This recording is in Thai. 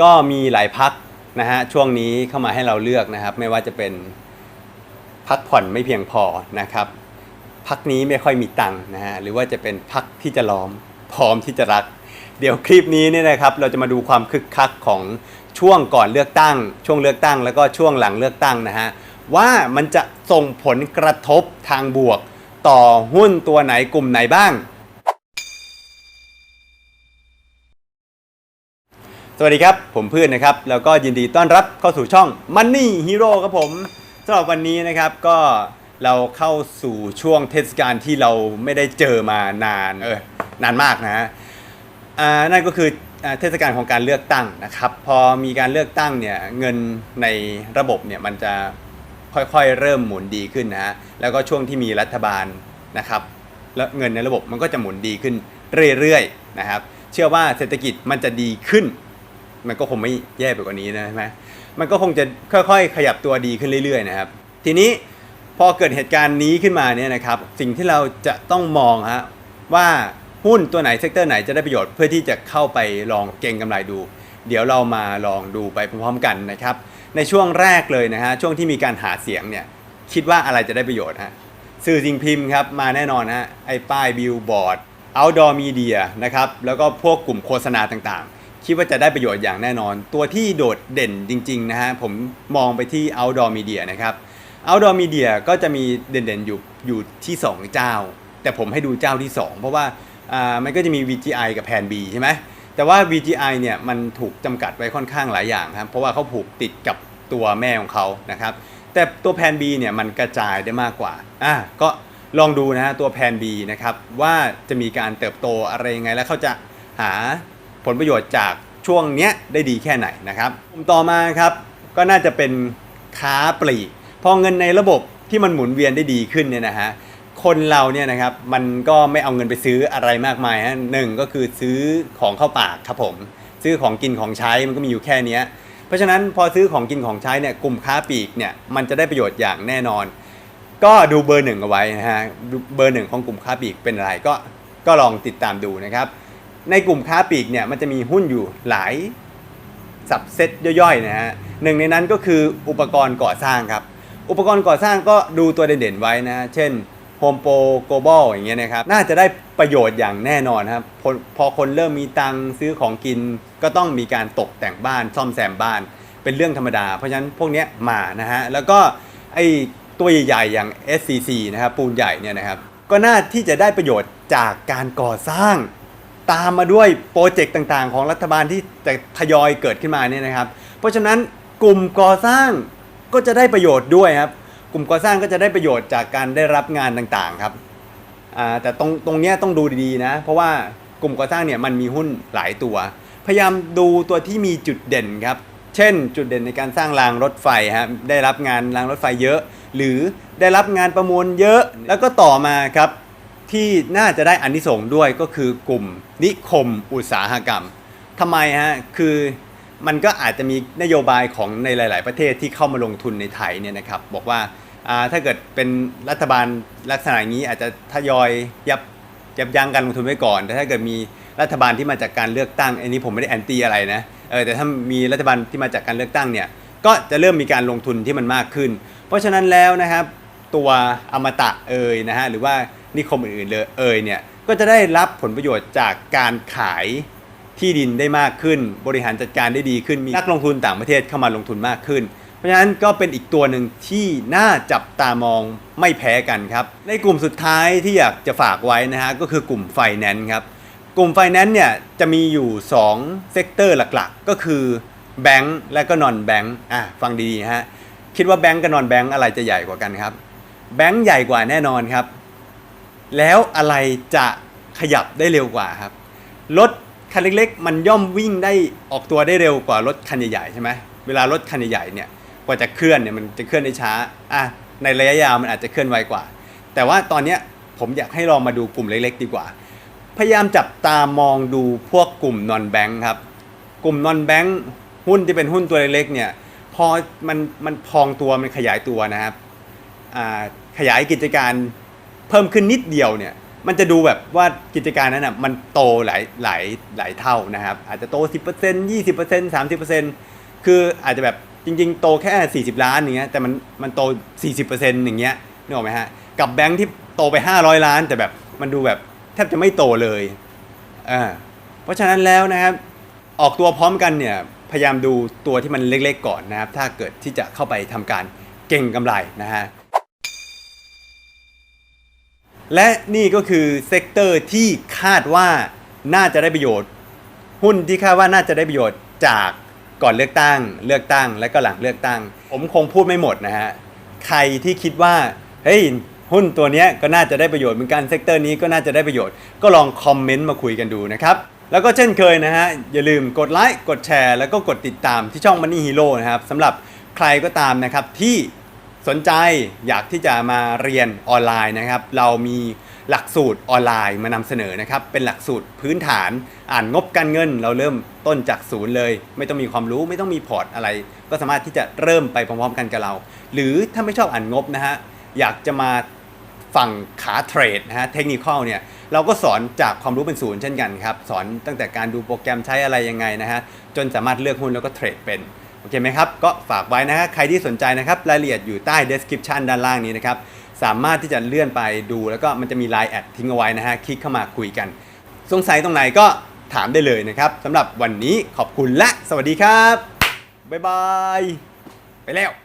ก็มีหลายพักนะฮะช่วงนี้เข้ามาให้เราเลือกนะครับ ไม่ว่าจะเป็นพักผ่อนไม่เพียงพอนะครับพักนี้ไม่ค่อยมีตังค์นะฮะหรือว่าจะเป็นพักที่จะล้อมพร้อมที่จะรัก เดี๋ยวคลิปนี้เนี่ยนะครับ เราจะมาดูความคึกคักของช่วงก่อนเลือกตั้ง ช่วงเลือกตั้ง แล้วก็ช่วงหลังเลือกตั้งนะฮะว่ามันจะส่งผลกระทบทางบวก ต่อหุ้นตัวไหนกลุ่มไหนบ้าง ส วัสดีครับ ผมเพื่อนนะครับ แล้วก็ยินดีต้อนรับเข้าสู่ช่อง Money Hero ครับผมสำหรับวันนี้นะครับก็เราเข้าสู่ช่วงเทศกาลที่เราไม่ได้เจอมานานเออนานมากนะฮะอ่านั่นก็คืออเทศกาลของการเลือกตั้งนะครับ พอมีการเลือกตั้งเนี่ยเงินในระบบเนี่ยมันจะค่อยๆเริ่มหมุนดีขึ้นนะฮะแล้วก็ช่วงที่มีรัฐบาลนะครับ แล้วเงินในระบบมันก็จะหมุนดีขึ้นเรื่อยๆนะครับ เชื่อว่าเศรษฐกิจมันจะดีขึ้น มันก็คงไม่แย่ไปกว่านี้นะใช่ไหมมันก็คงจะค่อยๆ ขยับตัวดีขึ้นเรื่อยๆนะครับ ทีนี้พอเกิดเหตุการณ์นี้ขึ้นมาเนี่ยนะครับ สิ่งที่เราจะต้องมองฮะว่าหุ้นตัวไหนเซกเตอร์ไหนจะได้ประโยชน์เพื่อที่จะเข้าไปลองเก็งกำไรดู เดี๋ยวเรามาลองดูไปพร้อมๆกันนะครับ ในช่วงแรกเลยนะฮะช่วงที่มีการหาเสียงเนี่ยคิดว่าอะไรจะได้ประโยชน์ฮะสื่อสิ่งพิมพ์ครับมาแน่นอนฮะไอ้ป้ายบิลบอร์ด outdoor media นะครับแล้วก็พวกกลุ่มโฆษณาต่างๆ คิดว่าจะได้ประโยชน์อย่างแน่นอน ตัวที่โดดเด่นจริงๆนะฮะผมมองไปที่ outdoor media นะครับ outdoor media ก็จะมีเด่นๆอยู่อยู่ที่ 2 เจ้า แต่ผมให้ดูเจ้าที่ 2 เพราะว่าอ่ามันก็จะมี VGI กับแพน B ใช่ไหมแต่ว่า VGI เนี่ยมันถูกจำกัดไว้ค่อนข้างหลายอย่างครับ เพราะว่าเขาผูกติดกับตัวแม่ของเขานะครับ แต่ตัวแพน B เนี่ยมันกระจายได้มากกว่าอะก็ลองดูนะฮะตัวแพน B นะครับว่าจะมีการเติบโตอะไรยังไงแล้วเขาจะหา ผลประโยชน์จากช่วงเนี้ยได้ดีแค่ไหนนะครับกลุ่มต่อมาครับก็น่าจะเป็นค้าปลีกพอเงินในระบบที่มันหมุนเวียนได้ดีขึ้นเนี่ยนะฮะคนเราเนี่ยนะครับมันก็ไม่เอาเงินไปซื้ออะไรมากมายฮะหนึ่งก็คือซื้อของเข้าปากครับผมซื้อของกินของใช้มันก็มีอยู่แค่นี้เพราะฉะนั้นพอซื้อของกินของใช้เนี่ยกลุ่มค้าปลีกเนี่ยมันจะได้ประโยชน์อย่างแน่นอน ก็ดูเบอร์หนึ่งเอาไว้นะฮะเบอร์หนึ่งของกลุ่มค้าปลีกเป็นอะไรก็ก็ลองติดตามดูนะครับ ในกลุ่มค้าปลีกเนี่ยมันจะมีหุ้นอยู่หลายสับเซตย่อยๆนะฮะหนึ่งในนั้นก็คืออุปกรณ์ก่อสร้างครับ อุปกรณ์ก่อสร้างก็ดูตัวเด่นๆไว้นะเช่น Home Pro Global อย่างเงี้ยนะครับ น่าจะได้ประโยชน์อย่างแน่นอนครับ พอพอคนเริ่มมีตังซื้อของกิน ก็ต้องมีการตกแต่งบ้านซ่อมแซมบ้าน เป็นเรื่องธรรมดา เพราะฉะนั้นพวกเนี้ยมานะฮะ แล้วก็ไอตัวใหญ่ๆอย่าง SCC นะครับปูนใหญ่เนี่ยนะครับ ก็น่าที่จะได้ประโยชน์จากการก่อสร้าง ตามมาด้วยโปรเจกต์ต่างๆ ของรัฐบาลที่จะทยอยเกิดขึ้นมาเนี่ยนะครับ เพราะฉะนั้นกลุ่มก่อสร้างก็จะได้ประโยชน์ด้วยครับ กลุ่มก่อสร้างก็จะได้ประโยชน์จากการได้รับงานต่างๆครับแต่ตรงตรงนี้ต้องดูดีๆนะ เพราะว่ากลุ่มก่อสร้างเนี่ยมันมีหุ้นหลายตัว พยายามดูตัวที่มีจุดเด่นครับ เช่น จุดเด่นในการสร้างรางรถไฟครับได้รับงานรางรถไฟเยอะ หรือได้รับงานประมูลเยอะแล้วก็ต่อมาครับ ที่น่าจะได้อันที่ส่งส์ด้วยก็คือกลุ่มนิคมอุตสาหกรรมทำไมฮะคือมันก็อาจจะมีนโยบายของในหลาย ๆ ประเทศที่เข้ามาลงทุนในไทยเนี่ยนะครับบอกว่าถ้าเกิดเป็นรัฐบาลลักษณะนี้อาจจะทยอยยับยับยั้งการลงทุนไว้ก่อน แต่ถ้าเกิดมีรัฐบาลที่มาจากการเลือกตั้งอันนี้ผมไม่ได้แอนตี้อะไรนะเออแต่ถ้ามีรัฐบาลที่มาจากการเลือกตั้งเนี่ยก็จะเริ่มมีการลงทุนที่มันมากขึ้น เพราะฉะนั้นแล้วนะครับตัวอมตะเอยนะฮะหรือว่า นิคมอื่นๆเลยเอยเนี่ยก็จะได้รับผลประโยชน์จากการขายที่ดินได้มากขึ้น บริหารจัดการได้ดีขึ้นมีนักลงทุนต่างประเทศเข้ามาลงทุนมากขึ้น เพราะฉะนั้นก็เป็นอีกตัวหนึ่งที่น่าจับตามองไม่แพ้กันครับ ในกลุ่มสุดท้ายที่อยากจะฝากไว้นะฮะก็คือกลุ่มไฟแนนซ์ครับกลุ่มไฟแนนซ์เนี่ยจะมีอยู่2เซกเตอร์หลักๆ ก็คือแบงก์และก็นอนแบงก์อะฟังดีๆฮะคิดว่าแบงก์กับนอนแบงก์อะไรจะใหญ่กว่ากันครับแบงก์ใหญ่กว่าแน่นอนครับ แล้วอะไรจะขยับได้เร็วกว่าครับ รถคันเล็กๆ มันย่อมวิ่งได้ออกตัวได้เร็วกว่ารถคันใหญ่ๆใช่ไหมเวลารถคันใหญ่ๆเนี่ยกว่าจะเคลื่อนเนี่ยมันจะเคลื่อนได้ช้าอะในระยะยาวมันอาจจะเคลื่อนไวกว่า แต่ว่าตอนเนี้ยผมอยากให้ลองมาดูกลุ่มเล็กๆ ดีกว่า พยายามจับตามองดูพวกกลุ่มนอนแบงค์ครับ กลุ่มนอนแบงค์หุ้นที่เป็นหุ้นตัวเล็กๆเนี่ยพอมันมันพองตัวมันขยายตัวนะครับขยายกิจการ เพิ่มขึ้นนิดเดียวเนี่ยมันจะดูแบบว่ากิจการนั้นอะมันโตหลายหลายหลายเท่านะครับ อาจจะโต 10% 20% 30%คืออาจจะแบบจริง ๆ โตแค่ 40 ล้านอย่างเงี้ยแต่มันมันโต 40%อย่างเงี้ยนึกออกไหมฮะกับแบงค์ที่โตไป 500 ล้าน แต่แบบมันดูแบบแทบจะไม่โตเลยอ่าเพราะฉะนั้นแล้วนะครับออกตัวพร้อมกันเนี่ยพยายามดูตัวที่มันเล็กๆก่อนนะครับ ถ้าเกิดที่จะเข้าไปทำการเก่งกำไรนะฮะ และนี่ก็คือเซกเตอร์ที่คาดว่าน่าจะได้ประโยชน์ หุ้นที่คาดว่าน่าจะได้ประโยชน์จากก่อนเลือกตั้ง เลือกตั้ง และก็หลังเลือกตั้ง ผมคงพูดไม่หมดนะฮะ ใครที่คิดว่า เฮ้ย หุ้นตัวนี้ก็น่าจะได้ประโยชน์เหมือนกัน เซกเตอร์นี้ก็น่าจะได้ประโยชน์ ก็ลองคอมเมนต์มาคุยกันดูนะครับ แล้วก็เช่นเคยนะฮะ อย่าลืมกดไลค์ กดแชร์ แล้วก็กดติดตามที่ช่อง Money Hero นะครับสำหรับใครก็ตามนะครับที่ สนใจอยากที่จะมาเรียนออนไลน์นะครับ เรามีหลักสูตรออนไลน์มานำเสนอนะครับ เป็นหลักสูตรพื้นฐานอ่านงบการเงิน เราเริ่มต้นจากศูนย์เลย ไม่ต้องมีความรู้ไม่ต้องมีพอร์ตอะไร ก็สามารถที่จะเริ่มไปพร้อมๆกันกับเรา หรือถ้าไม่ชอบอ่านงบนะฮะอยากจะมาฝั่งขาเทรดนะฮะเทคนิคเนี่ยเราก็สอนจากความรู้เป็นศูนย์เช่นกันครับ สอนตั้งแต่การดูโปรแกรมใช้อะไรยังไงนะฮะจนสามารถเลือกหุ้นแล้วก็เทรดเป็น โอเคไหมครับ ก็ฝากไว้นะฮะใครที่สนใจนะครับ รายละเอียดอยู่ใต้ description ด้านล่างนี้นะครับ สามารถที่จะเลื่อนไปดู แล้วก็มันจะมี Line แอดทิ้งเอาไว้นะฮะ คลิกเข้ามาคุยกัน สงสัยตรงไหนก็ถามได้เลยนะครับสำหรับวันนี้ขอบคุณและสวัสดีครับ บ๊ายบาย ไปแล้ว